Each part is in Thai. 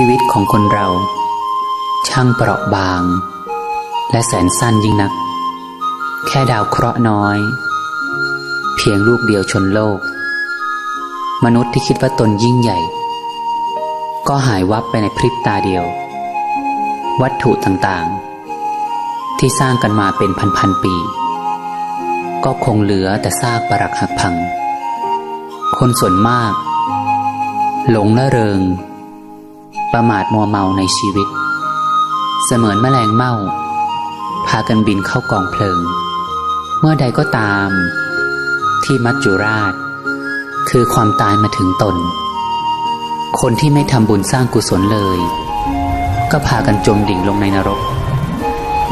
ชีวิตของคนเรา ช่างเปราะบาง และแสนสั้นยิ่งนัก แค่ดาวเคราะห์น้อย เพียงลูกเดียวชนโลก มนุษย์ที่คิดว่าตนยิ่งใหญ่ ก็หายวับไปในพริบตาเดียว วัตถุต่างๆ ที่สร้างกันมาเป็นพันๆปี ก็คงเหลือแต่ซากปรักหักพัง คนส่วนมาก หลงละเริง ประมาทมัวเมาในชีวิต เสมือนแมลงเม่า พากันบินเข้ากองเพลิง เมื่อใดก็ตาม ที่มัจจุราช คือความตายมาถึงตน คนที่ไม่ทำบุญสร้างกุศลเลย ก็พากันจมดิ่งลงในนรก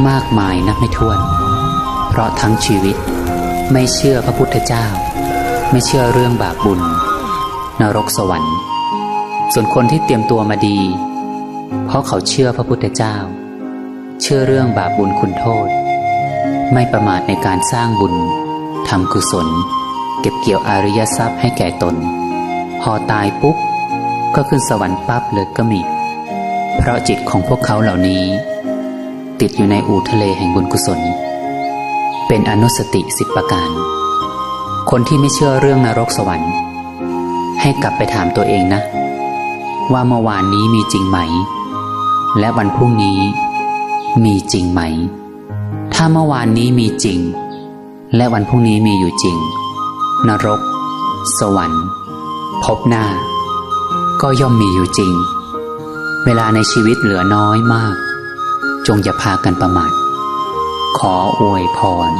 มากมายนับไม่ถ้วน เพราะทั้งชีวิตไม่เชื่อพระพุทธเจ้า ไม่เชื่อเรื่องบาปบุญ นรกสวรรค์ ส่วนคนที่เตรียมตัวมาดี เพราะเขาเชื่อพระพุทธเจ้า เชื่อเรื่องบาปบุญคุณโทษ ไม่ประมาทในการสร้างบุญทำกุศล เก็บเกี่ยวอริยทรัพย์ให้แก่ตน พอตายปุ๊บ ก็ขึ้นสวรรค์ปั๊บเลยก็มี เพราะจิตของพวกเขาเหล่านี้ ติดอยู่ในอูทะเลแห่งบุญกุศล เป็นอนุสติสิบประการ คนที่ไม่เชื่อเรื่องนรกสวรรค์ ให้กลับไปถามตัวเองนะ ว่าเมื่อวานนี้มีจริงไหม และวันพรุ่งนี้มีจริงไหม ถ้าเมื่อวานนี้มีจริง และวันพรุ่งนี้มีอยู่จริง นรก สวรรค์ พบหน้า ก็ย่อมมีอยู่จริง เวลาในชีวิตเหลือน้อยมาก จงอย่าพากันประมาทขออวยพร